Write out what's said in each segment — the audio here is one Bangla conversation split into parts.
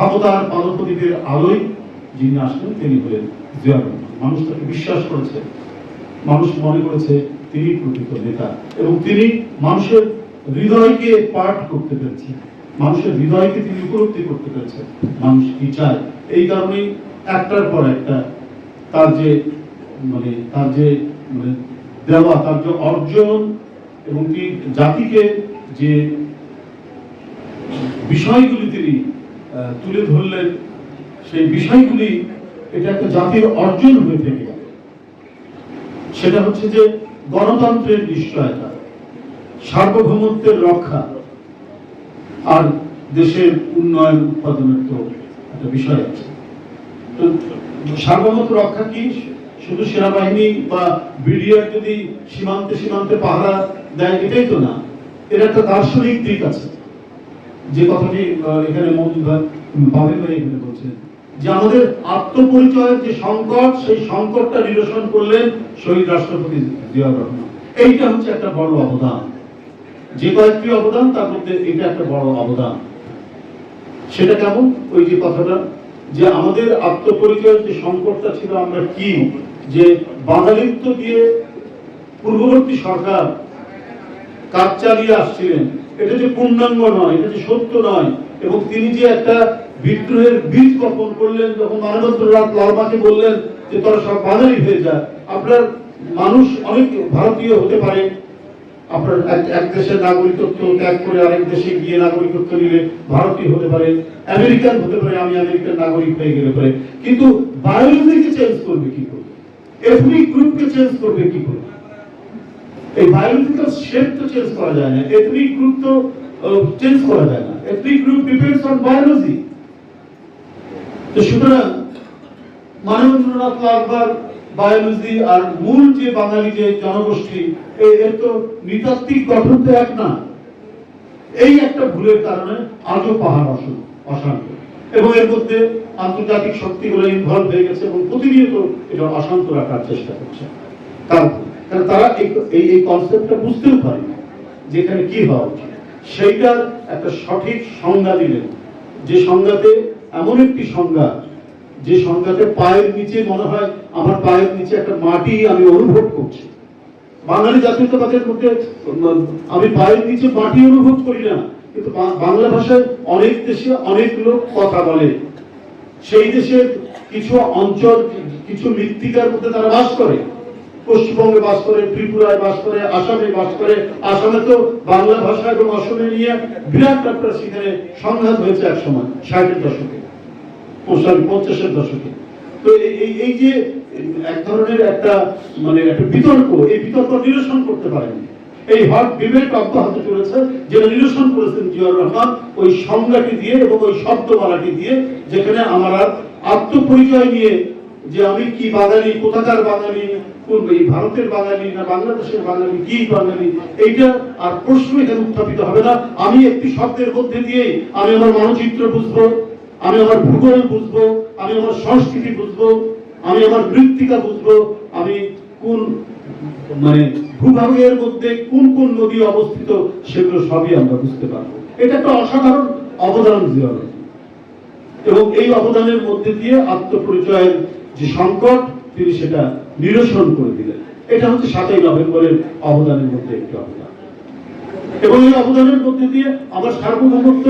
ক্ষমতার পাদপ্রদীপের আলোয় যিনি আসলেন, তিনি হলেন জিয়া রহমান। মানুষ তাকে বিশ্বাস করেছে। মানুষ মনে করেছে তিনি প্রকৃত নেতা এবং তিনি মানুষের হৃদয়কে পাঠ করতে পেরেছেন। মানুষের হৃদয়কে তিনি উপলব্ধি করতে পেরেছেন। মানুষ কি চায়? এই কারণেই একটার পর একটা তার যে মানে তার যে মানে দেওয়া, তার যে অর্জন এবং কি জাতিকে যে বিষয়গুলি তিনি তুলে ধরলেন সেই বিষয়গুলি, এটা একটা জাতির অর্জন হয়ে থেকে সেটা হচ্ছে যে গণতন্ত্রের নিশ্চয়তা, সার্বভৌমত্বের রক্ষা, আর দেশের উন্নয়ন উৎপাদনের তো একটা বিষয় আছে। তো সার্বভৌমত্ব রক্ষা কি? শুধু সেনাবাহিনী বা বিডিআর যদি সীমান্তে সীমান্তে পাহারা দেয়, এটাই তো না। এর একটা দার্শনিক দিক আছে। যে কথাটি এখানে বাবেল ভাই এখানে বলছেন যে আমাদের আত্মপরিচয়ের যে সংকট, সেই সংকটটা নিরসন করলেন শহীদ রাষ্ট্রপতি জিয়াউর রহমান। এইটা হচ্ছে একটা বড় অবদান। যে কয়েকটি অবদান, তার মধ্যে এটা একটা বড় অবদান। সেটা কেমন? ওই যে কথাটা, যে আমাদের আত্মপরিচয়ের যে সংকটটা ছিল আমরা কি, যে বাঙালিত্ব দিয়ে পূর্ববর্তী সরকার কাজ চালিয়ে আসছিলেন এটা যে পূর্ণাঙ্গ নয়, এটা যে সত্য নয়, এবং তিনি যে একটা বিদ্রোহের বীজ বপন করলেন, যখন মানবেন্দ্রনাথ লালমাকে বললেন যে তোরা সব বাঙালি হয়ে যা, আপনার মানুষ অনেক ভারতীয় হতে পারে। আপনার এক- দেশের নাগরিকত্ব ত্যাগ করে আরেক দেশে গিয়ে নাগরিকত্ব নিলে ভারতীয় হতে পারে, আমেরিকান হতে পারে, আমি আমেরিকান নাগরিক হয়ে গেলে পারে। কিন্তু বায়োলজিকে চেঞ্জ করবে কি করে? এথনিক গ্রুপকে চেঞ্জ করবে কি করে? এই বায়োলজিক্যাল শেপ তো চেঞ্জ করা যায় না এথনিক গ্রুপ তো চেঞ্জ করা যায় না। Ethnic group depends on biology তো সুতরাং মানবেন্দ্রনাথ লালবার বায়োলজি আর মূল যে বাঙালি যে জনগোষ্ঠী, এ- এর তো নৃতাত্ত্বিক গঠন তো এক না। এই একটা ভুলের কারণে আজও পাহাড় অশান্ত। এবং এর মধ্যে আন্তর্জাতিক শক্তিগুলো ইনভলভ হয়ে গেছে এবং প্রতিনিয়ত এটা অশান্ত রাখার চেষ্টা করছে। কারণ কারণ তারা এই- এই কনসেপ্টটা বুঝতেও পারে যে এখানে কি হওয়া উচিত। সেইটার একটা সঠিক সংজ্ঞা দিলেন। যে সংজ্ঞাতে এমন একটি সংজ্ঞা, যে সংজ্ঞাতে পায়ের নিচে মনে হয় আমার পায়ের নিচে একটা মাটি আমি অনুভব করছি। বাঙালি জাতীয়তাবাদের মধ্যে আমি পায়ের নিচে মাটি অনুভব করি না, কিন্তু বাংলা ভাষায় অনেক দেশে অনেক লোক কথা বলে। সেই দেশের কিছু অঞ্চল, কিছু মৃত্তিকার মধ্যে তারা বাস করে। পশ্চিমবঙ্গে বাস করে, ত্রিপুরায় বাস করে, আসামে বাস করে, আসামে তো বাংলা ভাষা এবং অসমে নিয়ে বিরাট একটা সেখানে সংঘাত হয়েছে এক সময়, ষাটের দশকে সরি, পঞ্চাশের দশকে। তো এই- এই যে এক ধরনের একটা মানে একটা বিতর্ক, এই বিতর্ক নিরসন করতে পারেনি। এই হট বিবেক অব্যাহত চলেছে যেটা নিরসন করেছেন জিয়াউর রহমান, ওই সংজ্ঞাটি দিয়ে এবং ওই শব্দমালাটি দিয়ে, যেখানে আমার আত্মপরিচয় নিয়ে যে আমি কি বাঙালি, কোথাকার বাঙালি কোন এই ভারতের বাঙালি না বাংলাদেশের বাঙালি কি বাঙালি? এইটা আর প্রশ্ন এখানে উত্থাপিত হবে না। আমি একটি শব্দের মধ্যে দিয়েই আমি আমার মানচিত্র বুঝব, আমি আমার ভূগোল বুঝব, আমি আমার সংস্কৃতি বুঝব, আমি আমার মৃত্তিকা বুঝব, আমি কোন মানে ভূভাগের মধ্যে কোন কোন নদী অবস্থিত সেগুলো সবই আমরা বুঝতে পারব। এটা একটা অসাধারণ অবদান রহমান। এবং এই অবদানের মধ্যে দিয়ে আত্মপরিচয়ের যে সংকট, তিনি সেটা নিরসন করে দিলেন। এটা হচ্ছে সাতই নভেম্বরের অবদানের মধ্যে একটি অবদান। এবং এই অবদানের মধ্যে দিয়ে আমার সার্বভৌমত্ব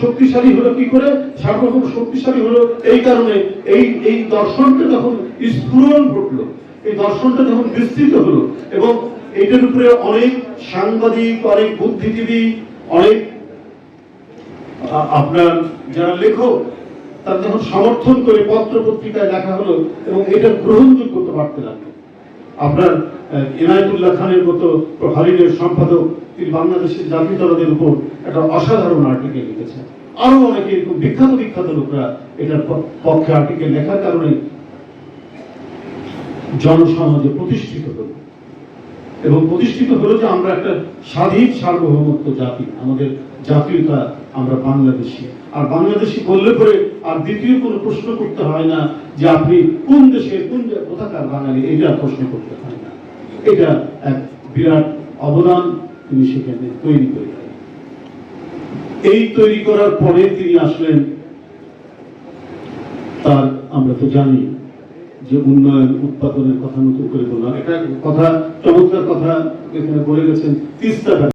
শক্তিশালী হলো কি করে? সার্বভৌম শক্তিশালী হলো এই কারণে এই এই দর্শনটা যখন স্ফুরণ ঘটলো, এই দর্শনটা যখন বিস্তৃত হলো এবং এইটার উপরে অনেক সাংবাদিক, অনেক বুদ্ধিজীবী, অনেক আপনার যারা লেখক তারা যখন সমর্থন করে পত্র পত্রিকায় লেখা হলো এবং এটা গ্রহণযোগ্যতা বাড়তে লাগল আপনার আহ, ইনায়তুল্লাহ খানের মতো প্রভারীদের সম্পাদক তিনি বাংলাদেশের জাতীয়তাবাদের উপর একটা অসাধারণ আর্টিকেল লিখেছেন। আরও অনেকে এরকম বিখ্যাত বিখ্যাত লোকরা এটার পক্ষে আর্টিকেল লেখার কারণে জনসমাজে প্রতিষ্ঠিত হলো। এবং প্রতিষ্ঠিত হলো যে আমরা একটা স্বাধীন সার্বভৌমত্ব জাতি আমাদের জাতীয়তা আমরা বাংলাদেশি। আর বাংলাদেশি বললে পরে আর দ্বিতীয় কোনো প্রশ্ন করতে হয় না যে আপনি কোন দেশের কোন কোথাকার বাঙালি এটা প্রশ্ন করতে হয় না। এটা এক বিরাট অবদান তিনি সেখানে তৈরি করে এই তৈরি করার পরে তিনি আসলেন, তার আমরা তো জানি যে উন্নয়ন উৎপাদনের কথা নতুন করে বললাম এটা কথা চমৎকার কথা এখানে বলে গেছেন, তিস্তা